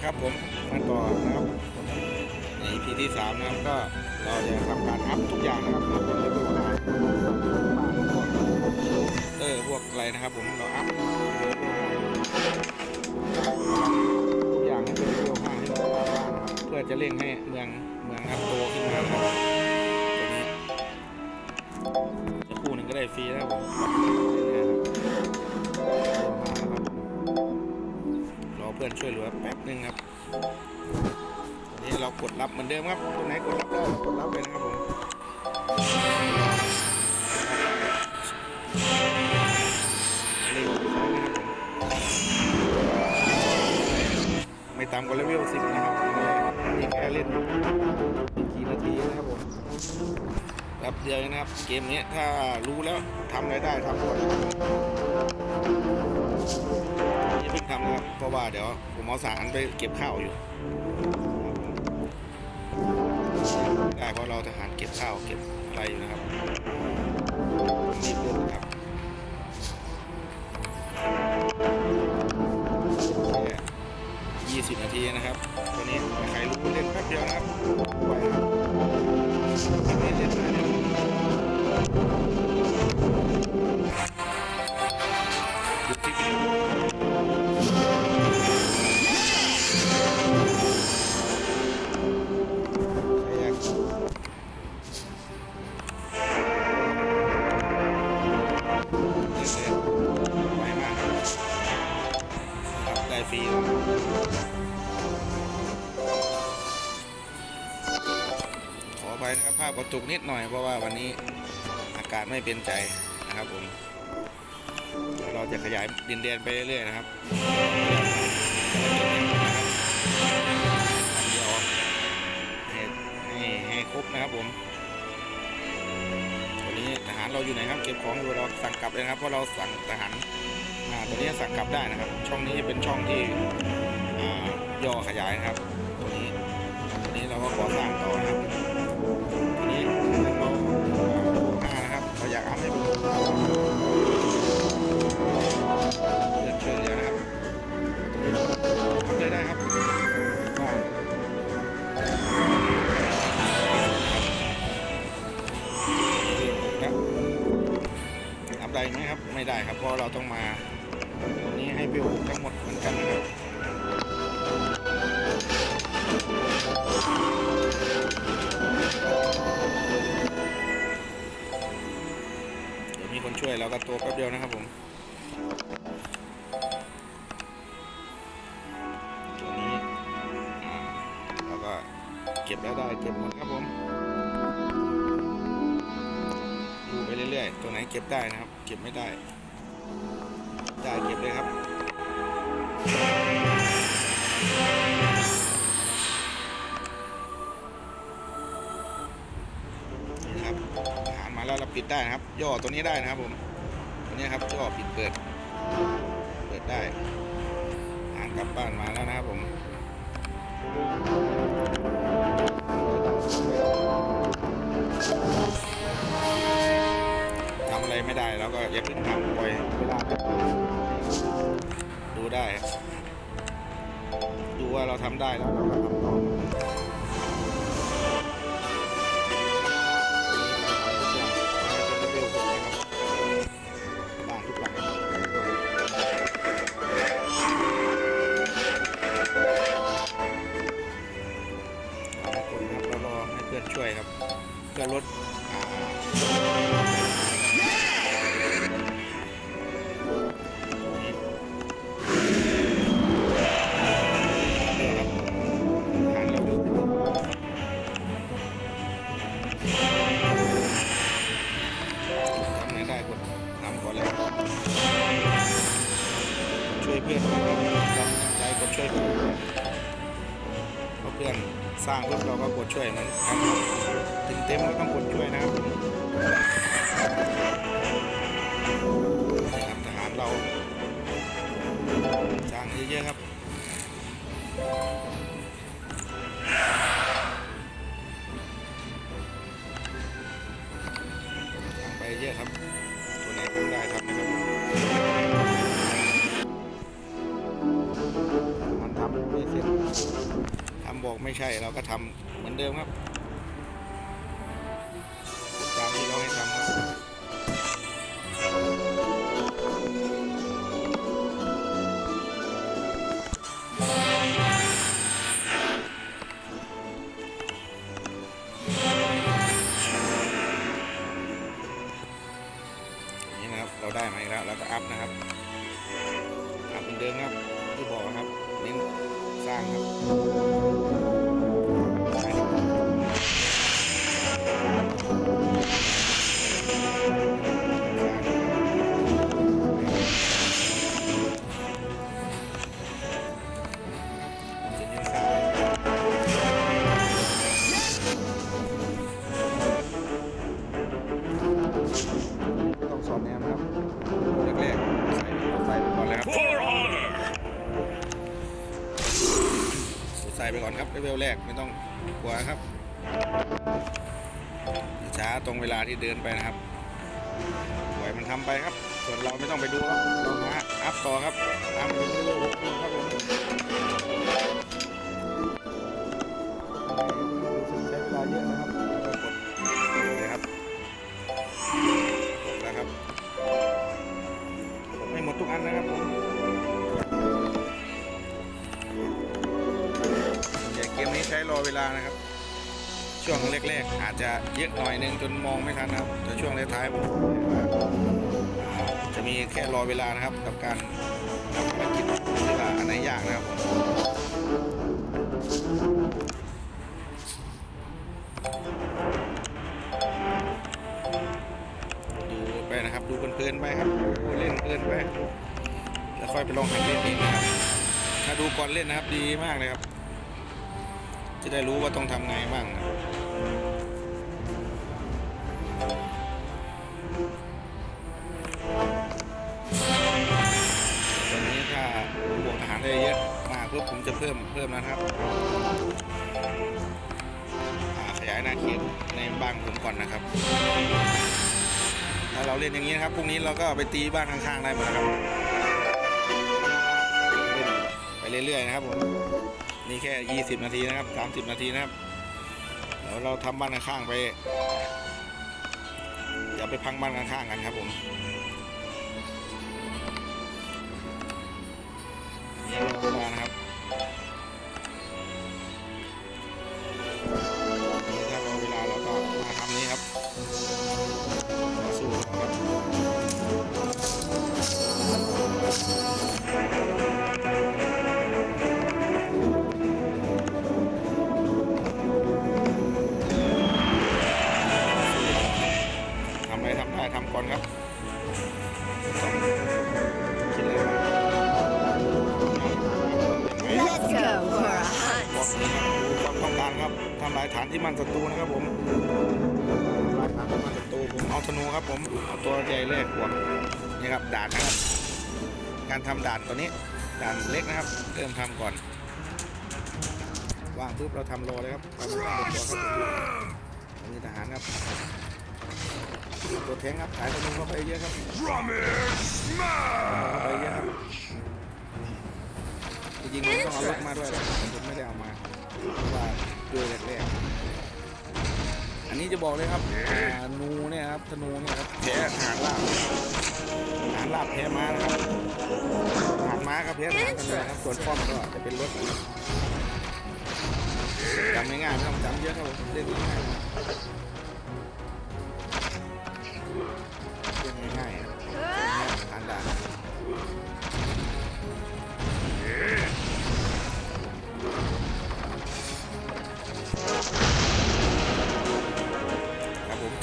นะครับผมมาต่อนะครับใน EP ที่สามนะครับก็เราจะทำการอัพทุกอย่างนะครับเป็นเลเวลห้าเออพวกอะไรนะครับผมเราอัพทุกอย่างให้เป็นเลเวลห้าให้เราบ้านนะครับเพื่อจะเร่งให้เมืองเมืองครับโตขึ้นมานะครับตัวนี้จะคู่หนึ่งก็ได้ฟรีนะครับผม พื่อนช่วยเหลือแป๊บนึงครับนนี้เรากดรับเหมือนเดิมครับตรงไหนกดรับได้กดรับเลยนะครับผมไม่ต่ำกว่าเลเวลสิบนะครับนี่แค่เล่นกี่นาทีนะครับผมแป๊บเดียวเองนะครับ เกมนี้ถ้ารู้แล้วทำอะไรได้ทำหมด นะครับผมอย่าเพิ่งทำนะครับ เพราะว่าเดี๋ยวผมเอาสารไปเก็บข้าวอยู่ได้เพราะเราทหารเก็บข้าวเก็บอะไรอยู่นะครับรีบเล่นนะครับยี่สิบนาทีนะครับตัวนี้ใครรู้เล่นแป๊บเดียวนะครับไหวครับเล่นเล่นเลยดูที่วิดีโอ ดหน่อยเพราะว่าวันนี้อากาศไม่เป็นใจนะครับผมเราจะขยายดินแดนไปเรื่อยๆนะครับเดียวให้ให้ให้ครบนะครับผมตอนนี้ทหารเราอยู่ไหนครับเก็บของอยู่เราสั่งกลับเลยครับเพราะเราสั่งทหารอ่าตัวนี้สั่งกลับได้นะครับ ช่องนี้จะเป็นช่องที่ย่อขยายนะครับตัวนี้ตัวนี้เราก็ก่อสร้างต่อนะครับ ให้ดูเลือกช่วยเหลือนะครับทำได้ได้ครับบ้างครับทำได้ไหมครับ ไม่ได้ครับ เพราะเราต้องมาตรงนี้ให้วิวทั้งหมดเหมือนกันนะครับ ช่วยเราก็ตัวแป๊บเดียวนะครับผมตัวนี้เราก็เก็บแล้วได้เก็บหมดครับผมดูไปเรื่อยๆ ตัวไหนเก็บได้นะครับ เก็บไม่ได้ ได้เก็บเลยครับ ปิดได้นะครับ ย่อตัวนี้ได้นะครับผมตัวนี้ครับย่อปิดเปิด เปิดได้อาหารกลับบ้านมาแล้วนะครับผมทำอะไรไม่ได้เราก็อย่าเพิ่งทำปล่อยเวลาดูได้ ดูว่าเราทำได้แล้วเราก็ทำต่อ ช่วยครับ เพื่อลดอ่าทำไงได้กดทำก่อนเลยช่วยเพื่อนครับใจกดช่วยเพื่อนเพราะเพื่อนสร้างปุ๊บเราก็กดช่วยมันกันถึงเต็มเราต้องกดช่วยนะครับทหารเราสร้างเยอะๆครับทางไปเยอะครับ ตัวไหนทำได้ทำนะครับมันทำไม่เสร็จทำบอกไม่ใช่เราก็ทำเหมือนเดิมครับ ไม่ต้องกลัวครับช้าตรงเวลาที่เดินไปนะครับปล่อยมันทำไปครับ ส่วนเราไม่ต้องไปดูครับเราหาอัพต่อครับอัพถึงเลเวลหกครับผมใช้เวลาเยอะนะครับแล้วก็กดเลยครับกดแล้วครับกดให้หมดทุกอันนะครับผม รอเวลานะครับ ช่วงแรกๆอาจจะเยอะหน่อยนึงจนมองไม่ทันนะครับแต่ช่วงท้ายๆผมจะมีแค่รอเวลานะครับ กับการทำภารกิจที่ว่าอันไหนยากนะครับผมดูไปนะครับ ดูเพลินๆไปครับดูเล่นเพลินไปแล้วค่อยไปลองหัดเล่นเองนะครับถ้าดูก่อนเล่นนะครับดีมากเลยครับ จะได้รู้ว่าต้องทำไงบ้างนะตอนนี้ถ้าบวกทหารได้เยอะมากปุ๊บผมจะเพิ่มเพิ่มนะครับขยายหน้าเขตในบ้านผมก่อนนะครับถ้าเราเล่นอย่างนี้นะครับพรุ่งนี้เราก็ไปตีบ้านข้างๆได้หมดนะครับ ไปเรื่อยๆนะครับผม นี่แค่ 20 นาทีนะครับ 30 นาทีนะครับเดี๋ยวเราทำบ้านข้างๆไปอย่าไปพังบ้านข้างๆกันครับผม ครับดูความต้องการครับทำลายฐานที่มันศัตรูนะครับผมทำลายฐานที่มันศัตรูผมเอาธนูครับผมเอาตัวใหญ่แรกบวกนี่ครับด่านนะครับ การทำด่านตัวนี้ด่านเล็กนะครับ เริ่มทำก่อนวางปุ๊บเราทำรอเลยครับเรามต้องการตัวครับมีทหารครับตัวแทงครับขายธนูเข้าไปเยอะครับเข้าไปเยอะครับจริงๆต้องเอารถมาด้วย ว่าด้วแรกๆอันนี้จะบอกเลยครับธนูเนี่ยครับธนูเนี่ยครับแพ้หางลาบหางลาบแพ้ม้านะครับหางม้าก็แพ้ทหากันเลยครับส่วนป้อมก็จะเป็นรถจำง่ายๆไม่ต้องจำเยอะครับผมเล่นง่าย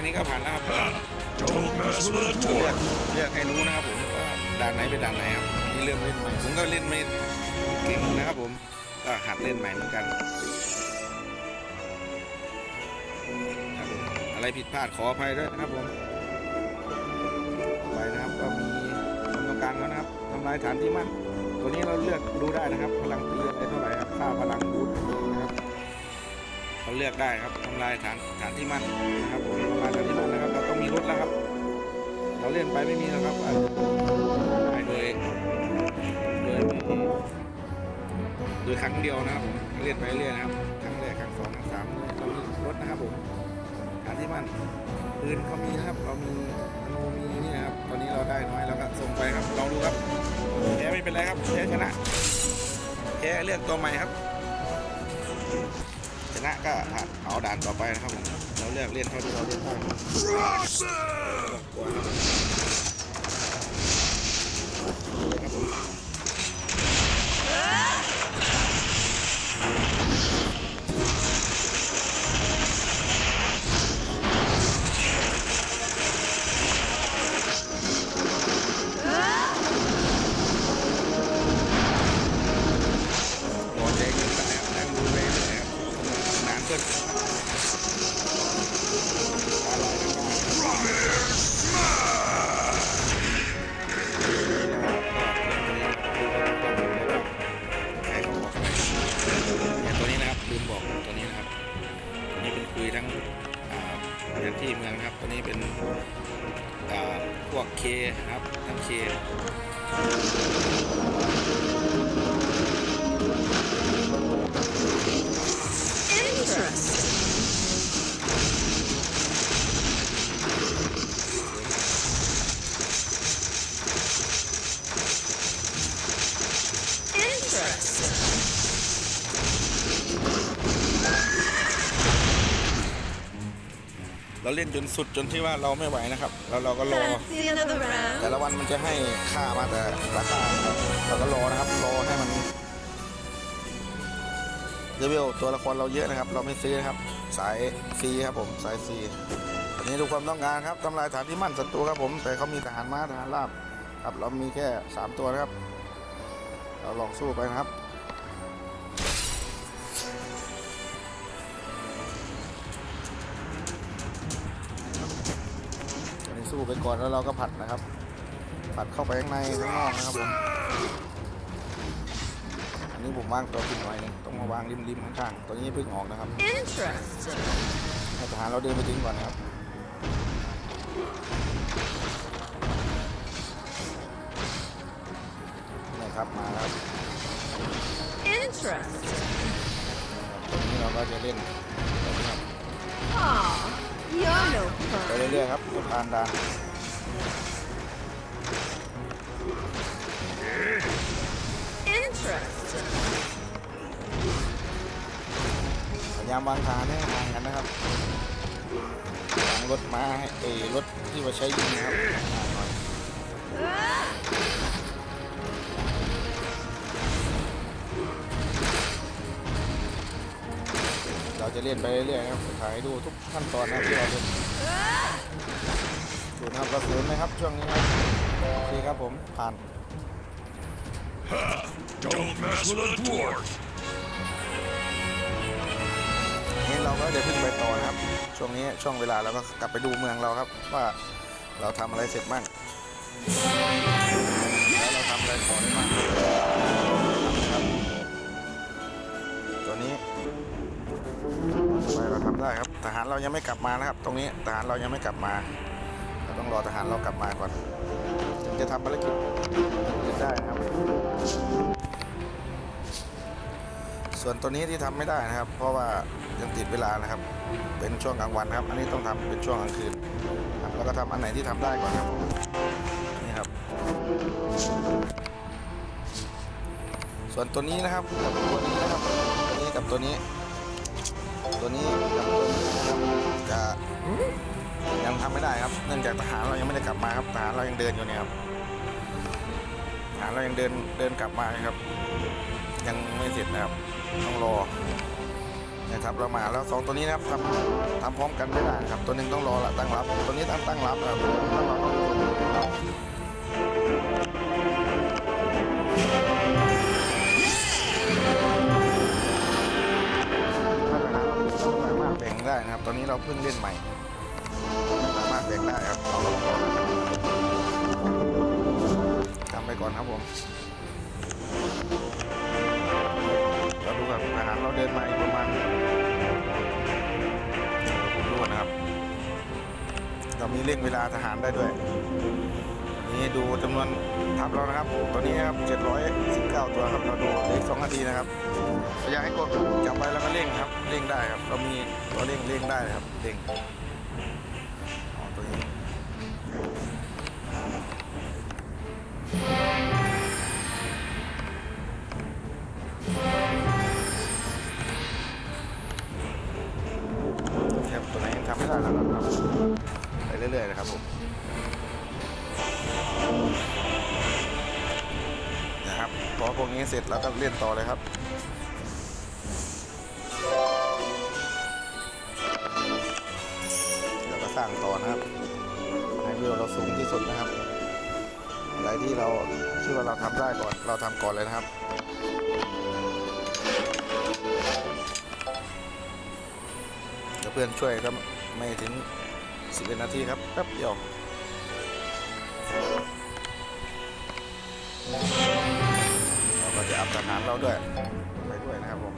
ครับผมแค่นี้ก็ผ่านแล้วครับ Don't mess with a เลือก dwarf! เลือกให้รู้นะครับผมว่าด่านไหนเป็นด่านไหนครับนี่เริ่มเล่นใหม่ผมก็เล่นไม่เก่งนะครับผมก็หัดเล่นใหม่เหมือนกันครับผมอะไรผิดพลาดขออภัยด้วยนะครับผมต่อไปนะครับก็มีความต้องการแล้วนะครับทำลายฐานที่มั่นตัวนี้เราเลือกดูได้นะครับ พลังตีอะไรเท่าไหร่ครับค่าพลังบูทนะครับ เราเลือกได้ครับทำลายฐานฐานที่มั่นนะครับผมทำลายฐานที่มั่นนะครับเราต้องมีรถแล้วครับ เราเล่นไปไม่มีแล้วครับอาจจะหายโดยโดยไม่โดยครั้งเดียวนะครับผมเล่นไปเรื่อยนะครับครั้งแรกครั้งสองครั้งสามเรามีรถนะครับผมฐานที่มั่นปืนเขามีนะครับเรามีธนูมีนี่ครับตอนนี้เราได้น้อยเราก็ส่งไปครับลองดูครับแพ้ไม่เป็นไรครับแพ้ชนะแพ้เลือกตัวใหม่ครับ นะก็เอาด่านต่อไปนะครับผมเราเลือกเล่นเท่าที่เราเล่นได้ครับ Process! กลัวครับครับผม น เราเล่นจนสุดจนที่ว่าเราไม่ไหวนะครับ แล้วเราก็รอ Fancy another round? แต่ละวันมันจะให้ค่ามาแต่ราคานะครับเราก็รอนะครับ รอให้มันเลเวลตัวละครเราเยอะนะครับ เราไม่ซื้อนะครับ สายฟรีครับผมสายฟรีอันนี้ดูความต้องการครับทำลายฐานที่มั่นศัตรูครับผม แต่เขามีทหารม้าทหารราบครับเรามีแค่สามตัวนะครับ เราลองสู้ไปนะครับ อันนี้สู้ไปก่อนแล้วเราก็ผัดนะครับ ผัดเข้าไปข้างในข้างนอกนะครับผม อันนี้ผมวางตัวขึ้นหน่อยหนึงต้องมาวางริมๆข้างๆตัวนี้เพิ่งออกนะครับ Interesting. ให้ทหารเราเดินไปถึงก่อนนะครับนี่ครับมาแล้วครับ Interesting. ตรงนี้เราก็จะเล่นแบบนี้ครับ Aw, you're no ไป fun. เรื่อยๆครับสะพานดาน Interesting. พยายามวางทหารให้ห่างกันนะครับวางรถม้าให้เอยรถที่มาใช้ยิงนะครับห่างหน่อย เราจะเล่นไปเรื่อยๆนะครับถ่ายให้ดูทุกขั้นตอนนะครับที่เราเล่นดูนะครับกระสุนนะครับช่วงนี้ครับโอเคครับผมผ่าน Don't mess with a dwarf! นี้เราก็เดี๋ยวเพิ่งไปต่อนะครับ ช่วงนี้ช่วงเวลาเราก็กลับไปดูเมืองเราครับ ว่าเราทำอะไรเสร็จบ้างแล้วเราทำอะไรต่อได้บ้าง ไปเราทำได้ครับ ทหารเรายังไม่กลับมานะครับ ตรงนี้ทหารเรายังไม่กลับมาเราต้องรอทหารเรากลับมาก่อนถึงจะทำภารกิจได้นะครับ ส่วนตัวนี้ที่ทำไม่ได้นะครับ เพราะว่ายังติดเวลานะครับ เป็นช่วงกลางวันครับ อันนี้ต้องทำเป็นช่วงกลางคืนครับแล้วก็ทำอันไหนที่ทำได้ก่อนครับนี่ครับ ส่วนตัวนี้นะครับกับตัวนี้นะครับตัวนี้กับตัวนี้ ตัวนี้กับตัวนี้นะครับจะยังทำไม่ได้ครับ เนื่องจากทหารเรายังไม่ได้กลับมาครับทหารเรายังเดินอยู่เนี่ยครับทหารเรายังเดินเดินกลับมาครับ ยังไม่เสร็จนะครับต้องรอนะครับเรามาแล้วสองตัวนี้นะครับทำทำพร้อมกันไม่ได้ครับ ตัวหนึ่งต้องรอละตั้งรับ ตัวนี้ตั้งตั้งรับนะครับตั้งรับต้อง เราเพิ่งเล่นใหม่สามารถแบ่งได้ครับเราลองรอนทำไปก่อนครับผมเราดูแบบอาหารเราเดินมาอีกประมาณดูนะครับ เรามีเร่งเวลาทหารได้ด้วย นี่ดูจำนวน ทัพเรานะครับ ตอนนี้ครับ719 ตัวครับเราดูเลืออก2นาทีนะครับอยากให้กดจับไว้แล้วก็เร่งครับเร่งได้ครับเรามีตัวเร่งเร่งได้ครับเร่งอ๋อตัวนี้ครับตัวไหนยังทำไม่ได้แล้วครับไปเรื่อยๆนะครับผม พอพวกนี้เสร็จแล้วก็เล่นต่อเลยครับเดี๋ยวก็สร้างต่อนะครับให้วิวเราสูงที่สุดนะครับอะไรที่เราคิดว่าเราทำได้ก่อนเราทำก่อนเลยนะครับเดี๋ยวเพื่อนช่วยก็ไม่ถึง11นาทีครับแป๊บเดียว เราหารเราด้วยไปด้วยนะครับผม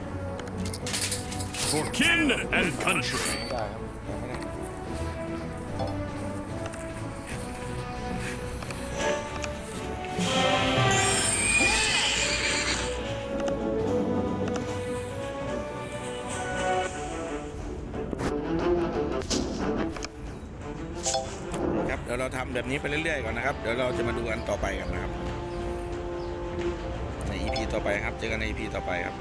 For kin and country. ไม่ได้ครับยังไม่ได้ครับเดี๋ยวเราทำแบบนี้ไปเรื่อยๆก่อนนะครับ เดี๋ยวเราจะมาดูกันต่อไปกันนะครับ ต่อไปครับ เจอกันใน EP ต่อไปครับ